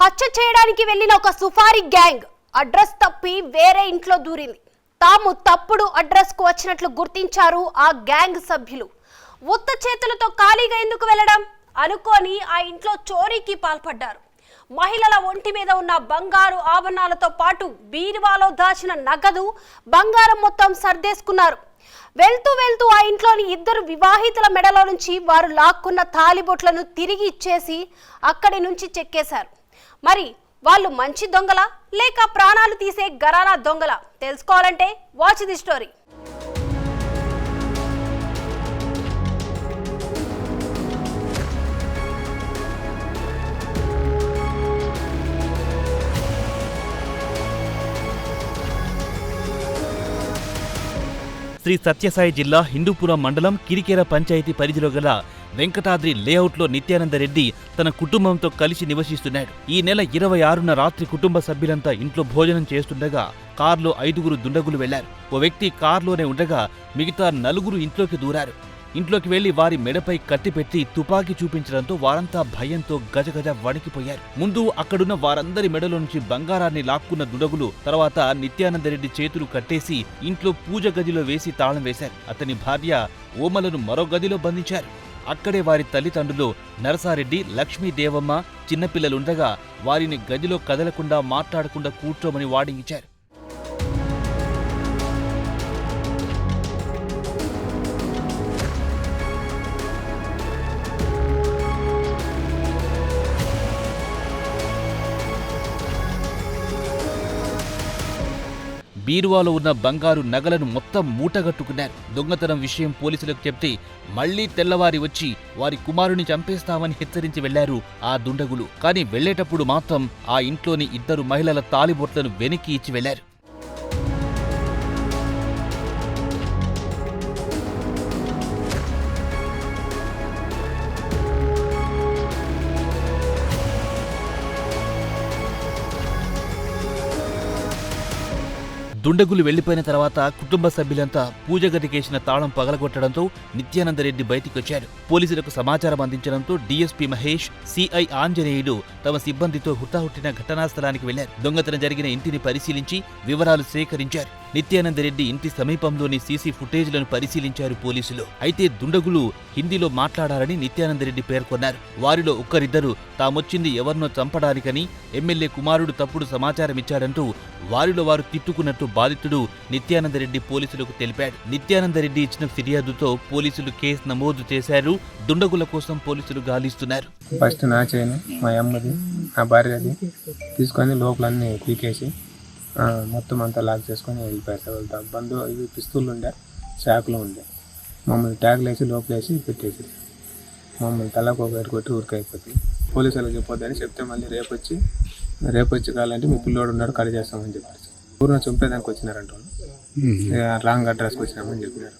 హత్య చేయడానికి వెళ్ళిన ఒక సుఫారీ గ్యాంగ్ అడ్రస్ తప్పి వేరే ఇంట్లో దూరింది. తాము తప్పుడు అడ్రస్కు వచ్చినట్లు గుర్తించారు ఆ గ్యాంగ్ సభ్యులు. ఉత్త చేతులతో ఖాళీగా ఎందుకు వెళ్ళడం? అనుకొని ఆ ఇంట్లో చోరీకి పాల్పడ్డారు. మహిళల ఒంటి మీద ఉన్న బంగారు ఆభరణాలతో పాటు బీరువాలో దాచిన నగదు బంగారం మొత్తం సర్దేసుకున్నారు. వెళ్తూ వెళ్తూ ఆ ఇంట్లోని ఇద్దరు వివాహితుల మెడలో నుంచి వారు లాక్కున్న తాలిబొట్లను తిరిగి ఇచ్చేసి అక్కడి నుంచి చెక్కేశారు. మరి వాళ్ళు మంచి దొంగల లేక ప్రాణాలు తీసే గరాల దొంగల? తెలుసుకోవాలంటే watch the story Shri Sathya Sai Hindupuram మండలం కిరికేర పంచాయతీ పరిధిలో గల వెంకటాద్రి లేఅవుట్లో నిత్యానందరెడ్డి తన కుటుంబంతో కలిసి నివసిస్తున్నాడు. ఈ నెల ఇరవై ఆరున రాత్రి కుటుంబ సభ్యులంతా ఇంట్లో భోజనం చేస్తుండగా కారులో ఐదుగురు దుండగులు వెళ్ళారు. ఓ వ్యక్తి కారులోనే ఉండగా మిగతా నలుగురు ఇంట్లోకి దూరారు. ఇంట్లోకి వెళ్ళి వారి మెడపై కట్టిపెట్టి తుపాకీ చూపించడంతో వారంతా భయంతో గజగజ వణికిపోయారు. ముందు అక్కడున్న వారందరి మెడలో నుంచి బంగారాన్ని లాక్కున్న దుడగులు తర్వాత నిత్యానందరెడ్డి చేతులు కట్టేసి ఇంట్లో పూజ గదిలో వేసి తాళం వేశారు. అతని భార్య ఓమలను మరో గదిలో బంధించారు. అక్కడే వారి తల్లిదండ్రులు నరసారెడ్డి లక్ష్మీదేవమ్మ చిన్నపిల్లలుండగా వారిని గదిలో కదలకుండా మాట్లాడకుండా కూర్చోమని వాడించారు బీరువాలో ఉన్న బంగారు నగలను మొత్తం మూటగట్టుకున్నారు. దొంగతనం విషయం పోలీసులకు చెప్తే మళ్ళీ తెల్లవారి వచ్చి వారి కుమారుని చంపేస్తామని హెచ్చరించి వెళ్ళారు ఆ దుండగులు. కానీ వెళ్ళేటప్పుడు మాత్రం ఆ ఇంట్లోని ఇద్దరు మహిళల తాలిబొట్లను వెనక్కి ఇచ్చి వెళ్ళారు. దుండగులు వెళ్ళిపోయిన తర్వాత కుటుంబ సభ్యులంతా పూజ గదికేసిన తాళం పగలగొట్టడంతో నిత్యానందరెడ్డి బయటికొచ్చారు. పోలీసులకు సమాచారం అందించడంతో డీఎస్పీ మహేష్ సిఐ ఆంజనేయులు తమ సిబ్బందితో హుటాహుట్టిన ఘటనా స్థలానికి వెళ్ళారు. దొంగతనం జరిగిన ఇంటిని పరిశీలించి వివరాలు సేకరించారు. నిత్యానందరెడ్డి ఇంటి సమీపంలోని సీసీ ఫుటేజ్లను పరిశీలించారు పోలీసులు. అయితే దుండగులు హిందీలో మాట్లాడారని నిత్యానందరెడ్డి పేర్కొన్నారు. వారిలో ఒక్కరిద్దరు తామొచ్చింది ఎవరినో చంపడానికని ఎమ్మెల్యే కుమారుడు తప్పుడు సమాచారం ఇచ్చాడంటూ వారిలో వారు తిట్టుకున్నట్టు బాధితుడు నిత్యానందరెడ్డి పోలీసులకు తెలిపాడు. నిత్యానందరెడ్డి ఇచ్చిన ఫిర్యాదుతో పోలీసులు కేసు నమోదు చేశారు. దుండగుల కోసం పోలీసులు గాలిస్తున్నారు. ఫస్ట్ నా చైన్ మా అమ్మది నా భార్యది తీసుకొని లోపల పీకేసి మొత్తం అంతా లాక్ చేసుకొని వెళ్ళిపోయారు. సార్ వాళ్ళ బంధు ఇవి పిస్తులు ఉండే చాకులు ఉండే. మమ్మల్ని ట్యాగులు వేసి లోపల వేసి పెట్టేసి మమ్మల్ని తలకు ఒక కొట్టి ఊరికైపోతుంది పోలీసు వాళ్ళకి చెప్పొద్దని చెప్తే మళ్ళీ రేపు వచ్చి రేపు వచ్చి కావాలంటే మీ పిల్లోడు ఉన్నాడు కడి చేస్తామని చెప్పారు. ఊరిని చంపేదానికి వచ్చినారంట రాంగ్ అడ్రస్కి వచ్చినామని చెప్పినారు.